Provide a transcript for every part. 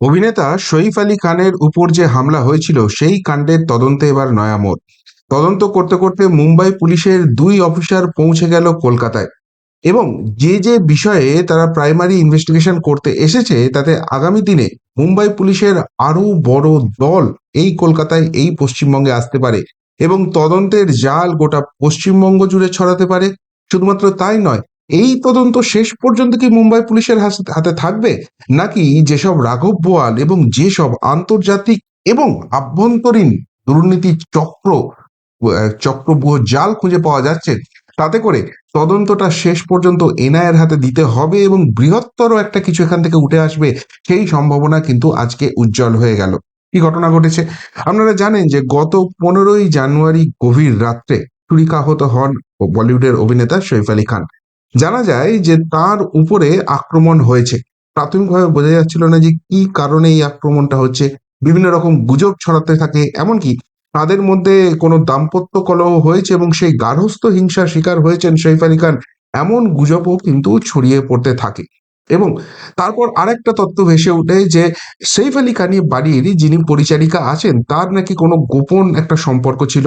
অভিনেতা সইফ আলী খানের উপর যে হামলা হয়েছিল, সেই কাণ্ডের তদন্তে এবার নয়া মোড়। তদন্ত করতে করতে মুম্বাই পুলিশের দুই অফিসার পৌঁছে গেল কলকাতায় এবং যে যে বিষয়ে তারা প্রাইমারি ইনভেস্টিগেশন করতে এসেছে, তাতে আগামী দিনে মুম্বাই পুলিশের আরও বড় দল এই কলকাতায়, এই পশ্চিমবঙ্গে আসতে পারে এবং তদন্তের জাল গোটা পশ্চিমবঙ্গ জুড়ে ছড়াতে পারে। শুধুমাত্র তাই নয় এই তদন্ত শেষ পর্যন্ত কি মুম্বাই পুলিশের হাতে থাকবে? নাকি যেসব রাঘব বোয়াল এবং যেসব আন্তর্জাতিক এবং আভ্যন্তরীণ দুর্নীতি চক্র চক্রব্যূহ জাল খুঁজে পাওয়া যাচ্ছে, তাতে করে তদন্তটা শেষ পর্যন্ত এনআইয়ের হাতে দিতে হবে এবং বৃহত্তর একটা কিছু এখান থেকে উঠে আসবে, সেই সম্ভাবনা কিন্তু আজকে উজ্জ্বল হয়ে গেল। কি ঘটনা ঘটেছে? আপনারা জানেন যে গত পনেরোই জানুয়ারি গভীর রাত্রে ছুরিকাহত হন বলিউডের অভিনেতা সৈফ আলী খান। জানা যায় যে তার উপরে আক্রমণ হয়েছে। প্রাথমিকভাবে বোঝা যাচ্ছিল না যে কি কারণে এই আক্রমণটা হচ্ছে। বিভিন্ন রকম গুজব ছড়াতে থাকে, এমনকি তাদের মধ্যে কোনো দাম্পত্য কলহ হয়েছে এবং সেই গার্হস্থ হিংসার শিকার হয়েছেন সৈফ আলী খান, এমন গুজবও কিন্তু ছড়িয়ে পড়তে থাকে। এবং তারপর আরেকটা তথ্য ভেসে ওঠে যে সৈফ আলী খানি বাড়ির যিনি পরিচারিকা আছেন, তার নাকি কোনো গোপন একটা সম্পর্ক ছিল।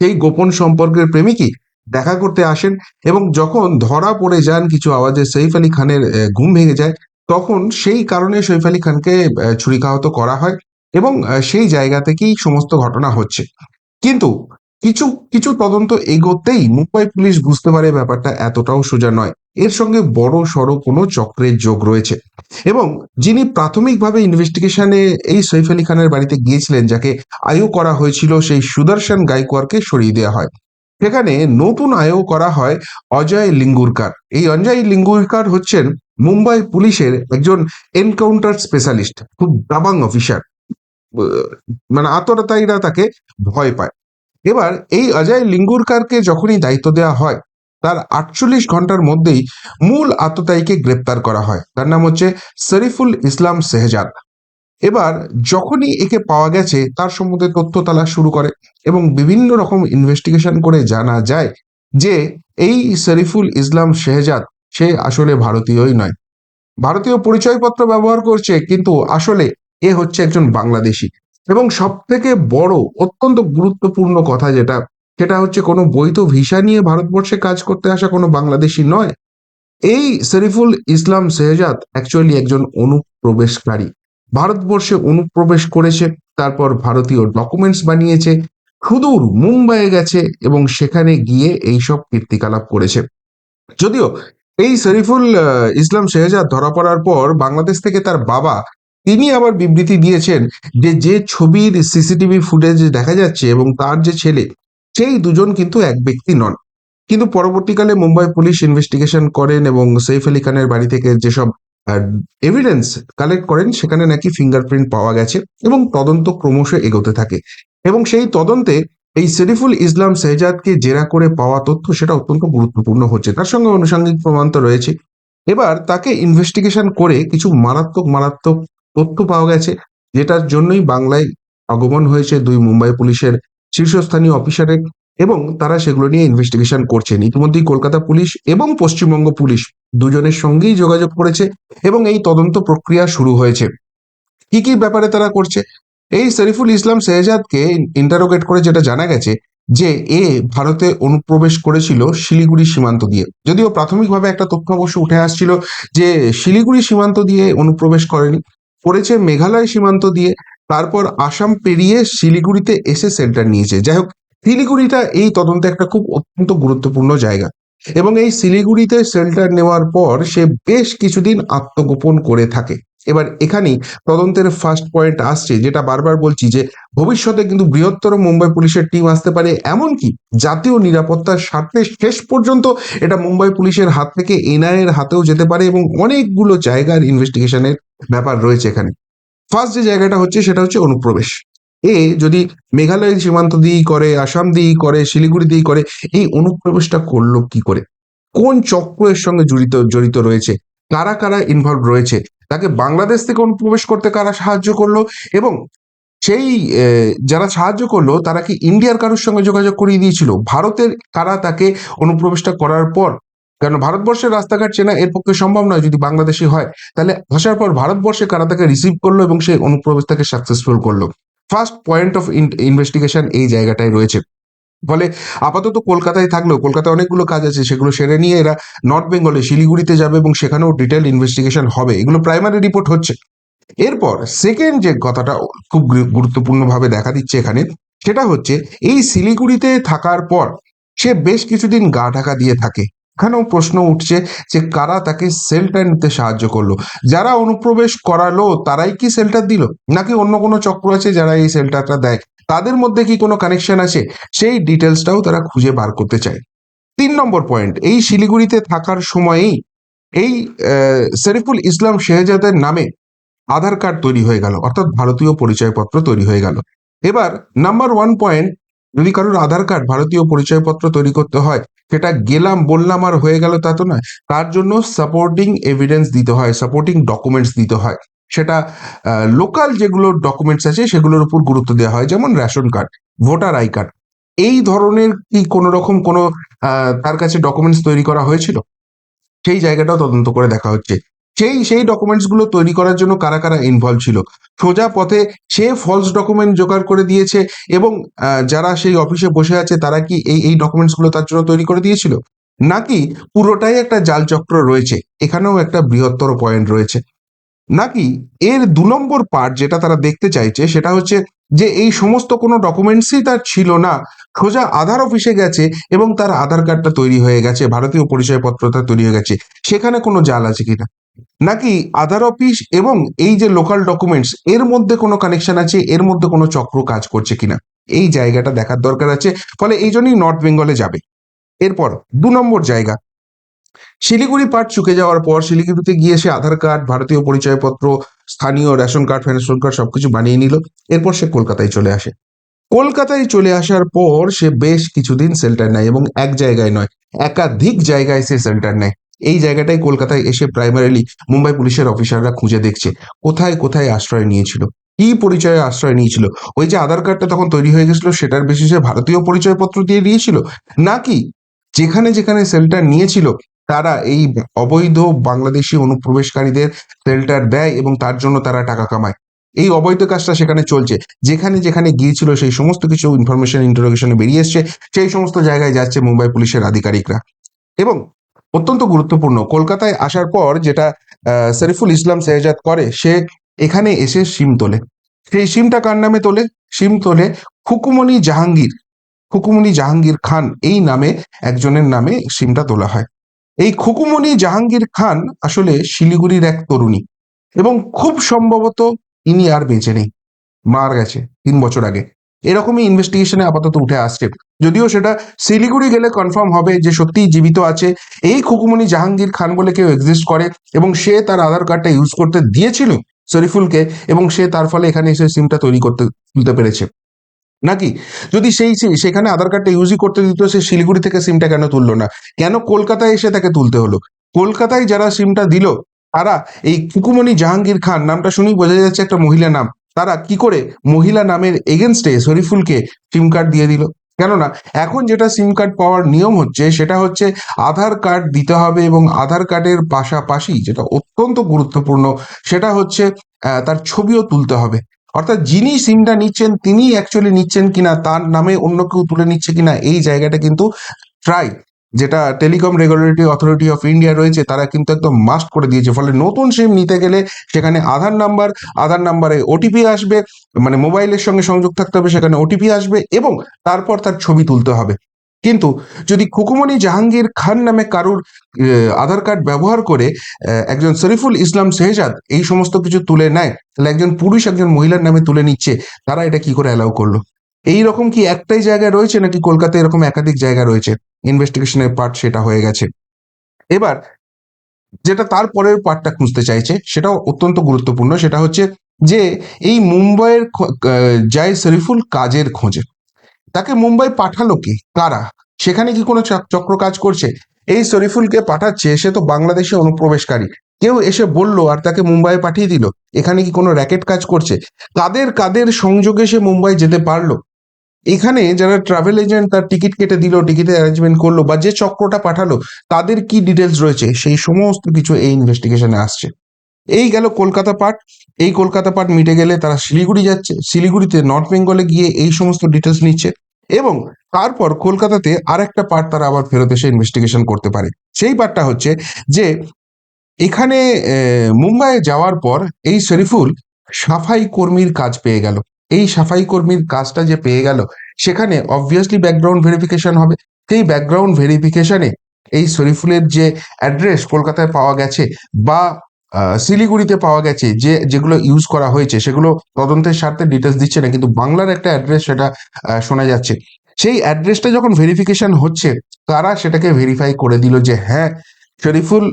সেই গোপন সম্পর্কের প্রেমিকই দেখা করতে আসেন এবং যখন ধরা পড়ে যান কিছু আওয়াজে সৈফ আলী খানের ঘুম ভেঙে যায়, তখন সেই কারণে সৈফ আলী খানকে ছুরিকাহত করা হয় এবং সেই জায়গা থেকেই সমস্ত ঘটনা হচ্ছে। কিন্তু কিছু কিছু তদন্ত এগোতেই মুম্বাই পুলিশ বুঝতে পারে ব্যাপারটা এতটাও সোজা নয়। এর সঙ্গে বড় সড়ো কোনো চক্রের যোগ রয়েছে। এবং যিনি প্রাথমিকভাবে ইনভেস্টিগেশনে এই সৈফ আলী খানের বাড়িতে গিয়েছিলেন, যাকে আয়ু করা হয়েছিল, সেই সুদর্শন গাইকোয়ারকে সরিয়ে দেওয়া হয়। সেখানে নতুন আয়ও করা হয় অজয় লিঙ্গুরকার। এই অজয় লিঙ্গুরকার হচ্ছেন মুম্বাই পুলিশের একজন এনকাউন্টার স্পেশালিস্ট খুব দাবাং অফিসার মানে আততায়ীরা তাকে ভয় পায়। এবার এই অজয় লিঙ্গুরকারকে যখনই দায়িত্ব দেওয়া হয়, তার আটচল্লিশ ঘণ্টার মধ্যেই মূল আততায়ীকে গ্রেপ্তার করা হয়। তার নাম হচ্ছে শরীফুল ইসলাম সেহজাদ। এবার যখনই একে পাওয়া গেছে, তার সম্বন্ধে তথ্য তালাশ শুরু করে এবং বিভিন্ন রকম ইনভেস্টিগেশন করে জানা যায় যে এই শরীফুল ইসলাম শেহজাদ, সে আসলে ভারতীয়ই নয়। ভারতীয় পরিচয়পত্র ব্যবহার করছে, কিন্তু আসলে এ হচ্ছে একজন বাংলাদেশি। এবং সব থেকে বড়, অত্যন্ত গুরুত্বপূর্ণ কথা যেটা, সেটা হচ্ছে কোনো বৈধ ভিসা নিয়ে ভারতবর্ষে কাজ করতে আসা কোনো বাংলাদেশি নয়। এই শরীফুল ইসলাম শেহজাদ অ্যাকচুয়ালি একজন অনুপ্রবেশকারী। ভারতবর্ষে অনুপ্রবেশ করেছে, তারপর ভারতীয় ডকুমেন্টস বানিয়েছে, সুদূর মুম্বাইয়ে গেছে এবং সেখানে গিয়ে এইসব কীর্তিকলাপ করেছে। যদিও এই শরীফুল ইসলাম শেহজাদ ধরা পড়ার পর বাংলাদেশ থেকে তার বাবা, তিনি আবার বিবৃতি দিয়েছেন যে যে ছবির সিসিটিভি ফুটেজ দেখা যাচ্ছে এবং তার যে ছেলে, সেই দুজন কিন্তু এক ব্যক্তি নন। কিন্তু পরবর্তীকালে মুম্বাই পুলিশ ইনভেস্টিগেশন করেন এবং সৈফ আলী খানের বাড়ি থেকে যেসব এভিডেন্স কালেক্ট করেন, সেখানে নাকি ফিঙ্গারপ্রিন্ট পাওয়া গেছে এবং তদন্ত ক্রমশ এগোতে থাকে। এবং সেই তদন্তে এই শরীফুল ইসলাম শেহজাদকে জেরা করে পাওয়া তথ্য সেটা অত্যন্ত গুরুত্বপূর্ণ হচ্ছে। তার সঙ্গে আনুষঙ্গিক প্রমাণ তো রয়েছে। এবার তাকে ইনভেস্টিগেশন করে কিছু মারাত্মক মারাত্মক তথ্য পাওয়া গেছে, যেটার জন্যই বাংলায় আগমন হয়েছে দুই মুম্বাই পুলিশের শীর্ষস্থানীয় অফিসারের এবং তারা সেগুলো নিয়ে ইনভেস্টিগেশন করছেন। ইতিমধ্যেই কলকাতা পুলিশ এবং পশ্চিমবঙ্গ পুলিশ দুজনের সঙ্গেই যোগাযোগ করেছে এবং এই তদন্ত প্রক্রিয়া শুরু হয়েছে। কি কি ব্যাপারে তারা করছে? এই শরীফুল ইসলাম শেহজাদকে ইন্টারোগেট করে যেটা জানা গেছে যে এ ভারতে অনুপ্রবেশ করেছিল শিলিগুড়ি সীমান্ত দিয়ে। যদিও প্রাথমিকভাবে একটা তথ্য অবশ্য উঠে আসছিল যে শিলিগুড়ি সীমান্ত দিয়ে অনুপ্রবেশ করেনি, করেছে মেঘালয় সীমান্ত দিয়ে, তারপর আসাম পেরিয়ে শিলিগুড়িতে এসে সেন্টার নিয়েছে। যাই হোক শিলিগুড়িটা এই তদন্তে একটা খুব অত্যন্ত গুরুত্বপূর্ণ জায়গা। এবং এই শিলিগুড়িতে শেল্টার নেওয়ার পর সে বেশ কিছুদিন আত্মগোপন করে থাকে। এবার এখানেই তদন্তের ফার্স্ট পয়েন্ট আসছে, যেটা বারবার বলছি যে ভবিষ্যতে কিন্তু বৃহত্তর মুম্বাই পুলিশের টিম আসতে পারে। এমনকি জাতীয় নিরাপত্তার স্বার্থে শেষ পর্যন্ত এটা মুম্বাই পুলিশের হাত থেকে এনআই এর হাতেও যেতে পারে এবং অনেকগুলো জায়গার ইনভেস্টিগেশনের ব্যাপার রয়েছে এখানে। ফার্স্ট যে জায়গাটা হচ্ছে সেটা হচ্ছে অনুপ্রবেশ। এ যদি মেঘালয় সীমান্ত দিয়েই করে, আসাম দিয়েই করে, শিলিগুড়ি দিয়েই করে, এই অনুপ্রবেশটা করল কি করে? কোন চক্র এর সঙ্গে জড়িত জড়িত রয়েছে? কারা কারা ইনভলভ রয়েছে? তাকে বাংলাদেশ থেকে অনুপ্রবেশ করতে কারা সাহায্য করল? এবং সেই যারা সাহায্য করল, তারা কি ইন্ডিয়ার কারোর সঙ্গে যোগাযোগ করিয়ে দিয়েছিল? ভারতের কারা তাকে অনুপ্রবেশটা করার পর? কারণ ভারতবর্ষের রাস্তাঘাট চেনা এর পক্ষে সম্ভব নয় যদি বাংলাদেশি হয়? তাহলে আসার পর ভারতবর্ষে কারা তাকে রিসিভ করল এবং সেই অনুপ্রবেশ তাকে সাকসেসফুল করল? ফার্স্ট পয়েন্ট অফ ইনভেস্টিগেশন এই জায়গাটায় রয়েছে। ফলে আপাতত কলকাতায় থাকলেও, কলকাতায় অনেকগুলো কাজ আছে, সেগুলো সেরে নিয়ে এরা নর্থ বেঙ্গলে শিলিগুড়িতে যাবে এবং সেখানেও ডিটেল ইনভেস্টিগেশন হবে। এগুলো প্রাইমারি রিপোর্ট হচ্ছে। এরপর সেকেন্ড যে কথাটা খুব গুরুত্বপূর্ণভাবে দেখা দিচ্ছে এখানে, সেটা হচ্ছে এই শিলিগুড়িতে থাকার পর সে বেশ কিছুদিন গা ঢাকা দিয়ে থাকে। এখানেও প্রশ্ন উঠছে যে কারা তাকে সেলটা নিতে সাহায্য করল? যারা অনুপ্রবেশ করালো, তারাই কি সেলটার দিল? নাকি অন্য কোনো চক্র আছে যারা এই সেলটারটা দেয়? তাদের মধ্যে কি কোনো কানেকশন আছে? সেই ডিটেলসটাও তারা খুঁজে বার করতে চায়। তিন নম্বর পয়েন্ট এই শিলিগুড়িতে থাকার সময়েই এই শরীফুল ইসলাম শেহজাদের নামে আধার কার্ড তৈরি হয়ে গেল, অর্থাৎ ভারতীয় পরিচয়পত্র তৈরি হয়ে গেল। এবার নাম্বার ওয়ান পয়েন্ট যদি কারোর আধার কার্ড ভারতীয় পরিচয়পত্র তৈরি করতে হয় সেটা গেলাম, বললাম আর হয়ে গেল তা তো নয়। তার জন্য সাপোর্টিং এভিডেন্স দিতে হয় সাপোর্টিং ডকুমেন্টস দিতে হয়। সেটা লোকাল যেগুলো ডকুমেন্টস আছে সেগুলোর উপর গুরুত্ব দেওয়া হয়, যেমন ration card voter I card এই ধরনের কি কোনো রকম কোনো তার কাছে ডকুমেন্টস তৈরি করা হয়েছিল? সেই জায়গাটাও তদন্ত করে দেখা হচ্ছে। সেই সেই ডকুমেন্টসগুলো তৈরি করার জন্য কারা কারা ইনভলভ ছিল? সোজা পথে সে ফলস ডকুমেন্ট জোগাড় করে দিয়েছে এবং যারা সেই অফিসে বসে আছে তারা কি এই এই ডকুমেন্টসগুলো তার জন্য তৈরি করে দিয়েছিল? নাকি পুরোটাই একটা জাল চক্র রয়েছে, এখানেও একটা বৃহত্তর পয়েন্ট রয়েছে। নাকি এর দু নম্বর পার্ট যেটা তারা দেখতে চাইছে সেটা হচ্ছে যে এই সমস্ত কোনো ডকুমেন্টসই তার ছিল না, সোজা আধার অফিসে গেছে এবং তার আধার কার্ডটা তৈরি হয়ে গেছে, ভারতীয় পরিচয়পত্রটা তৈরি হয়ে গেছে, সেখানে কোনো জাল আছে কিনা? নাকি আধার অফিস এবং এই যে লোকাল ডকুমেন্টস এর মধ্যে কোনো কানেকশন আছে? এর মধ্যে কোনো চক্র কাজ করছে কিনা? এই জায়গাটা দেখার দরকার আছে। ফলে এই জন্যই নর্থ বেঙ্গলে যাবে। এরপর দু নম্বর জায়গা। শিলিগুড়ি পার্ট চুকে যাওয়ার পর শিলিগুড়িতে গিয়ে সে আধার কার্ড ভারতীয় পরিচয়পত্র, স্থানীয় রেশন কার্ড ফ্যাশন কার্ড সবকিছু বানিয়ে নিল। এরপর সে কলকাতায় চলে আসে। কলকাতায় চলে আসার পর সে বেশ কিছুদিন সেন্টার নেয় এবং এক জায়গায় নয়, একাধিক জায়গায় সে সেন্টার নেয়। এই জায়গাটাই কলকাতায় এসে প্রাইমারিলি মুম্বাই পুলিশের অফিসাররা খুঁজে দেখছে। কোথায় কোথায় আশ্রয় নিয়েছিল? কি পরিচয়ে আশ্রয় নিয়েছিল? ওই যে আধার কার্ডটা তখন তৈরি হয়ে গেছিল, সেটার বেসিসে ভারতীয় পরিচয়পত্র দিয়ে দিয়েছিল? নাকি যেখানে যেখানে সেল্টার নিয়েছিল, তারা এই অবৈধ বাংলাদেশি অনুপ্রবেশকারীদের সেল্টার দেয় এবং তার জন্য তারা টাকা কামায়? এই অবৈধ কাজটা সেখানে চলছে। যেখানে যেখানে গিয়েছিল, সেই সমস্ত কিছু ইনফরমেশন ইন্টারোগেশনে বেরিয়ে এসছে। সেই সমস্ত জায়গায় যাচ্ছে মুম্বাই পুলিশের আধিকারিকরা। এবং অত্যন্ত গুরুত্বপূর্ণ। কলকাতায় আসার পর যেটা শরীফুল ইসলাম শেহজাদ করে, সে এখানে এসে সিম তোলে। সেই সিমটা কার নামে তোলে? সিম তোলে খুকুমনি জাহাঙ্গীর। খুকুমনি জাহাঙ্গীর খান, এই নামে একজনের নামে সিমটা তোলা হয়। এই খুকুমনি জাহাঙ্গীর খান আসলে শিলিগুড়ির এক তরুণী এবং খুব সম্ভবত ইনি আর বেঁচে নেই। মার গেছে তিন বছর আগে। এরকমই ইনভেস্টিগেশনে আপাতত উঠে আসছে। যদিও সেটা শিলিগুড়ি গেলে কনফার্ম হবে যে সত্যিই জীবিত আছে। এই খুকুমনি জাহাঙ্গীর খান বলে কেউ এক্সিস্ট করে এবং সে তার আধার কার্ডটা ইউজ করতে দিয়েছিল শরীফুলকে এবং সে তার ফলে এখানে এসে সিমটা তৈরি করতে, তুলতে পেরেছে। নাকি? যদি সেই সেখানে আধার কার্ডটা ইউজই করতে দিত, সে শিলিগুড়ি থেকে সিমটা কেন তুললো না? কেন কলকাতায় এসে তাকে তুলতে হলো? কলকাতায় যারা সিমটা দিল, তারা এই কুকুমনি জাহাঙ্গীর খান, নামটা শুনেই বোঝা যাচ্ছে একটা মহিলা নাম, তারা কি করে মহিলা নামের এগেনস্টে শরীফুলকে সিম কার্ড দিয়ে দিল? কেননা এখন যেটা সিম কার্ড পাওয়ার নিয়ম হচ্ছে সেটা হচ্ছে আধার কার্ড দিতে হবে এবং আধার কার্ডের পাশাপাশি যেটা অত্যন্ত গুরুত্বপূর্ণ সেটা হচ্ছে তার ছবিও তুলতে হবে। অর্থাৎ যিনি সিমটা নিচ্ছেন তিনি অ্যাকচুয়ালি নিচ্ছেন কিনা, তার নামে অন্য কেউ তুলে নিচ্ছে কিনা, এই জায়গাটা কিন্তু ট্রাই যেটা telecom regulatory authority of India রয়েছে, তারা কিন্তু একদম মাস্ট করে দিয়েছে। ফলে নতুন সিম নিতে গেলে সেখানে আধার নাম্বার আধার নাম্বারে ওটিপি আসবে মানে মোবাইলের সঙ্গে সংযোগ থাকতে হবে, সেখানে ওটিপি আসবে এবং তারপর তার ছবি তুলতে হবে। কিন্তু যদি খুকুমনি জাহাঙ্গীর খান নামে কারুর আধার কার্ড ব্যবহার করে একজন শরীফুল ইসলাম শেহজাদ এই সমস্ত কিছু তুলে নেয়, তাহলে একজন পুরুষ, একজন মহিলার নামে তুলে নিচ্ছে, তারা এটা কি করে অ্যালাউ করল? এই রকম কি একটাই জায়গায় রয়েছে, নাকি কলকাতায় এরকম একাধিক জায়গা রয়েছে? ইনভেস্টিগেশনের পার্ট সেটা হয়ে গেছে। এবার, যেটা তারপরের পার্টটা খুঁজতে চাইছে, সেটাও অত্যন্ত গুরুত্বপূর্ণ, সেটা হচ্ছে যে এই মুম্বাইয়ের যায় শরীফুল কাজের খোঁজে। তাকে মুম্বাই পাঠালো কি? কারা? সেখানে কি কোনো চক- চক্র কাজ করছে? এই শরীফুলকে পাঠাচ্ছে, সে তো বাংলাদেশে অনুপ্রবেশকারী। কেউ এসে বলল, আর তাকে মুম্বাইয়ে পাঠিয়ে দিল। এখানে কি কোনো র্যাকেট কাজ করছে? কাদের কাদের সংযোগে সে মুম্বাই যেতে পারল? এখানে যারা ট্রাভেল এজেন্ট তার টিকিট কেটে দিল টিকিটের অ্যারেঞ্জমেন্ট করল বা যে চক্রটা পাঠালো, তাদের কি ডিটেলস রয়েছে? সেই সমস্ত কিছু এই ইনভেস্টিগেশনে আসছে। এই গেল কলকাতা পার্ট এই কলকাতা পার্ট মিটে গেলে তারা শিলিগুড়ি যাচ্ছে। শিলিগুড়িতে নর্থ বেঙ্গলে গিয়ে এই সমস্ত ডিটেলস নিচ্ছে এবং তারপর কলকাতাতে আর একটা পার্ট তারা আবার ফেরত এসে ইনভেস্টিগেশন করতে পারে। সেই পার্টটা হচ্ছে যে, এখানে মুম্বাইয়ে যাওয়ার পর এই শরীফুল সাফাই কর্মীর কাজ পেয়ে গেল। এই সাফাই কর্মীর কাজটা যে পেয়ে গেল, সেখানে অবভিয়াসলি ব্যাকগ্রাউন্ড ভেরিফিকেশন হবে। সেই ব্যাকগ্রাউন্ড ভেরিফিকেশনে এই শরীফুলের যে অ্যাড্রেস কলকাতায় পাওয়া গেছে বা শিলিগুড়িতে পাওয়া গেছে যে, যেগুলো ইউজ করা হয়েছে, সেগুলো তদন্তের স্বার্থে ডিটেলস দিচ্ছে না, কিন্তু বাংলার একটা অ্যাড্রেস সেটা শোনা যাচ্ছে। সেই অ্যাড্রেসটা যখন ভেরিফিকেশন হচ্ছে, তারা সেটাকে ভেরিফাই করে দিল যে হ্যাঁ শরীফুল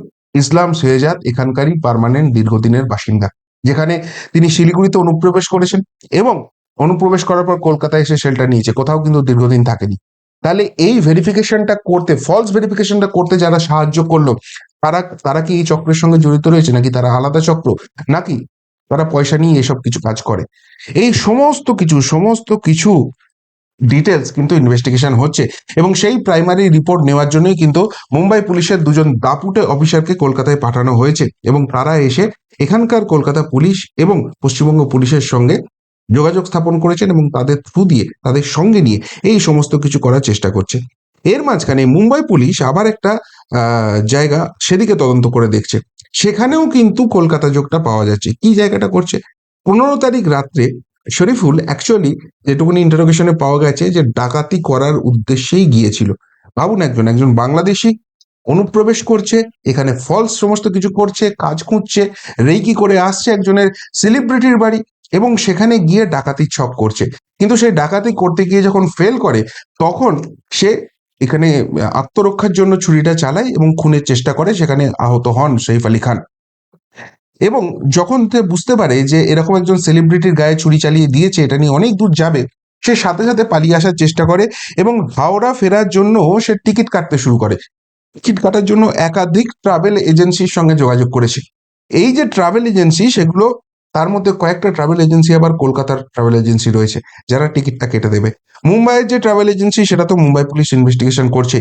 ইসলাম শেহজাদ এখানকারই পারমানেন্ট দীর্ঘদিনের বাসিন্দা। যেখানে তিনি শিলিগুড়িতে অনুপ্রবেশ করেছেন এবং অনুপ্রবেশ করার পর কলকাতায় এসে শেল্টার নিয়েছে। কোথাও কিন্তু দীর্ঘদিন থাকেনি। তাহলে এই ভেরিফিকেশনটা করতে ফলস ভেরিফিকেশনটা করতে যারা সাহায্য করল, তারা তারা কি এই চক্রের সঙ্গে জড়িত রয়েছে? নাকি তারা আলাদা চক্র? নাকি তারা পয়সা নিয়ে এসব কিছু কাজ করে? এই সমস্ত কিছু সমস্ত কিছু ডিটেলস কিন্তু ইনভেস্টিগেশন হচ্ছে। এবং সেই প্রাইমারি রিপোর্ট নেওয়ার জন্যই কিন্তু মুম্বাই পুলিশের দুজন দাপুটে অফিসারকে কলকাতায় পাঠানো হয়েছে এবং তারা এসে এখানকার কলকাতা পুলিশ এবং পশ্চিমবঙ্গ পুলিশের সঙ্গে যোগাযোগ স্থাপন করেছেন এবং তাদের থ্রু দিয়ে, তাদের সঙ্গে নিয়ে এই সমস্ত কিছু করার চেষ্টা করছে। এর মাঝখানে মুম্বাই পুলিশ আবার একটা জায়গা সেদিকে তদন্ত করে দেখছে। সেখানেও কিন্তু কলকাতা যোগটা পাওয়া যাচ্ছে। কি জায়গাটা করছে? পনেরো তারিখ রাত্রে শরীফুল অ্যাকচুয়ালি যেটুকুনি ইন্টারোগেশনে পাওয়া গেছে যে ডাকাতি করার উদ্দেশ্যেই গিয়েছিল। ভাবুন একজন একজন বাংলাদেশি অনুপ্রবেশ করছে, এখানে ফলস সমস্ত কিছু করছে, কাজ খুঁজছে রেইকি করে আসছে একজনের সেলিব্রিটির বাড়ি এবং সেখানে গিয়ে ডাকাতির ছক করছে। কিন্তু সেই ডাকাতি করতে গিয়ে যখন ফেল করে, তখন সে এখানে আত্মরক্ষার জন্য ছুরিটা চালায় এবং খুনের চেষ্টা করে, সেখানে আহত হন সৈফ আলী খান। এবং যখন সে বুঝতে পারে যে এরকম একজন সেলিব্রিটির গায়ে ছুরি চালিয়ে দিয়েছে, এটা নিয়ে অনেক দূর যাবে, সে সাথে সাথে পালিয়ে আসার চেষ্টা করে এবং হাওড়া ফেরার জন্য সে টিকিট কাটতে শুরু করে। টিকিট কাটার জন্য একাধিক ট্রাভেল এজেন্সির সঙ্গে যোগাযোগ করেছে। এই যে ট্রাভেল এজেন্সি সেগুলো তার মধ্যে কয়েকটা ট্রাভেল এজেন্সি আবার কলকাতার ট্রাভেল এজেন্সি রয়েছে, যারা টিকিটটা কেটে দেবে। মুম্বাইয়ের যে ট্রাভেল এজেন্সি সেটা তো মুম্বাই পুলিশ ইনভেস্টিগেশন করছে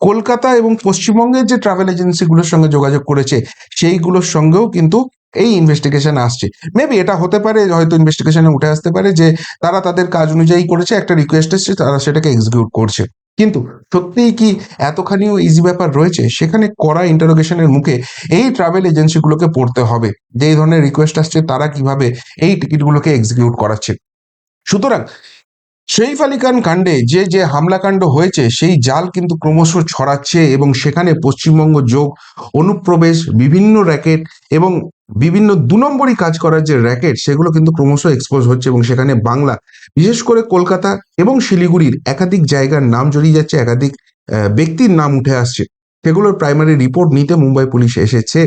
কলকাতা এবং পশ্চিমবঙ্গের যে ট্রাভেল এজেন্সিগুলোর সঙ্গে যোগাযোগ করেছে, সেইগুলোর সঙ্গেও কিন্তু এই ইনভেস্টিগেশন আসছে। মেবি এটা হতে পারে, হয়তো ইনভেস্টিগেশনে উঠে আসতে পারে যে তারা তাদের কাজ অনুযায়ী করেছে, একটা রিকোয়েস্ট এসছে, তারা সেটাকে এক্সিকিউট করছে। কিন্তু সত্যিই কি এতখানিও ইজি ব্যাপার রয়েছে? সেখানে করা ইন্টারোগেশনের মুখে এই ট্রাভেল এজেন্সিগুলোকে পড়তে হবে। যে ধরনের রিকোয়েস্ট আসছে, তারা কীভাবে এই টিকিটগুলোকে এক্সিকিউট করাচ্ছে? সুতরাং সেইফ আলী খান কাণ্ডে যে যে হামলাকাণ্ড হয়েছে, সেই জাল কিন্তু ক্রমশ ছড়াচ্ছে এবং সেখানে পশ্চিমবঙ্গ যোগ, অনুপ্রবেশ, বিভিন্ন র্যাকেট এবং বিভিন্ন দু নম্বরই কাজ করার যে র্যাকেট, সেগুলো কিন্তু ক্রমশ এক্সপোজ হচ্ছে এবং সেখানে বাংলা, বিশেষ করে কলকাতা এবং শিলিগুড়ির একাধিক জায়গার নাম জড়িয়ে যাচ্ছে, একাধিক ব্যক্তির নাম উঠে আসছে। সেগুলোর প্রাইমারি রিপোর্ট নিতে মুম্বাই পুলিশ এসেছে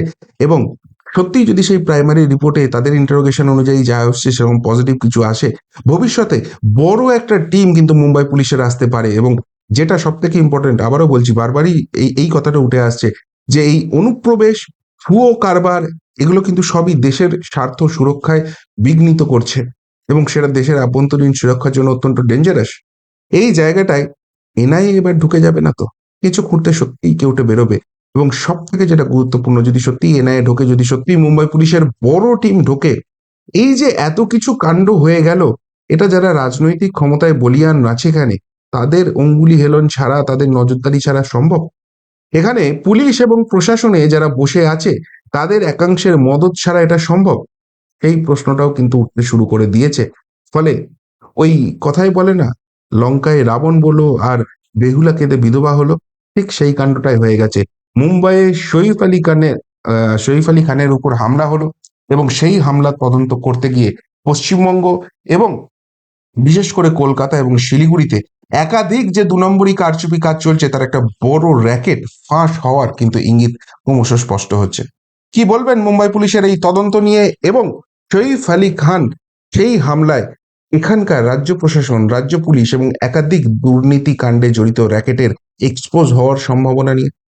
এবং সত্যিই যদি সেই প্রাইমারি রিপোর্টে তাদের ইন্টারোগেশন অনুযায়ী যা আসছে সেরকম পজিটিভ কিছু আসে, ভবিষ্যতে বড় একটা টিম কিন্তু মুম্বাই পুলিশের আসতে পারে এবং যেটা সব থেকে ইম্পর্টেন্ট আবারও বলছি, বারবারই এই এই কথাটা উঠে আসছে যে এই অনুপ্রবেশ, ভুয়ো কারবার, এগুলো কিন্তু সবই দেশের স্বার্থ সুরক্ষায় বিঘ্নিত করছে এবং সেটা দেশের আভ্যন্তরীণ সুরক্ষার জন্য অত্যন্ত ডেঞ্জারাস এই জায়গাটায় এনআইএ এবার ঢুকে যাবে না তো? কিছু খুঁড়তে সত্যিই কেউ উঠে বেরোবে। এবং সব থেকে যেটা গুরুত্বপূর্ণ, যদি সত্যি এনআইএ ঢোকে, যদি সত্যি মুম্বাই পুলিশের বড় টিম ঢোকে, এই যে এত কিছু কাণ্ড হয়ে গেল, এটা যারা রাজনৈতিক ক্ষমতায় বলিয়ান আছে এখানে, তাদের অঙ্গুলি হেলন ছাড়া, তাদের নজরদারি ছাড়া সম্ভব? এখানে পুলিশ এবং প্রশাসনে যারা বসে আছে, তাদের একাংশের মদত ছাড়া এটা সম্ভব? এই প্রশ্নটাও কিন্তু উঠতে শুরু করে দিয়েছে। ফলে ওই কথাই বলে না, লঙ্কায় রাবণ বলো আর বেহুলা কেঁদে বিধবা হলো, ঠিক সেই কাণ্ডটাই হয়ে গেছে। মুম্বাইয়ে সইফ আলী খানের সইফ আলী খানের উপর হামলা হলো এবং সেই হামলা তদন্ত করতে গিয়ে পশ্চিমবঙ্গ এবং বিশেষ করে কলকাতা এবং শিলিগুড়িতে একাধিক যে দু নম্বরই কারচুপি কাজ চলছে, তার একটা বড় র্যাকেট ফাঁস হওয়ার কিন্তু ইঙ্গিত ক্রমশ স্পষ্ট হচ্ছে। কি বলবেন মুম্বাই পুলিশের এই তদন্ত নিয়ে এবং সইফ আলী খান সেই হামলায় এখানকার রাজ্য প্রশাসন, রাজ্য পুলিশ এবং একাধিক দুর্নীতি কাণ্ডে জড়িত র্যাকেটের এক্সপোজ হওয়ার সম্ভাবনা নিয়ে?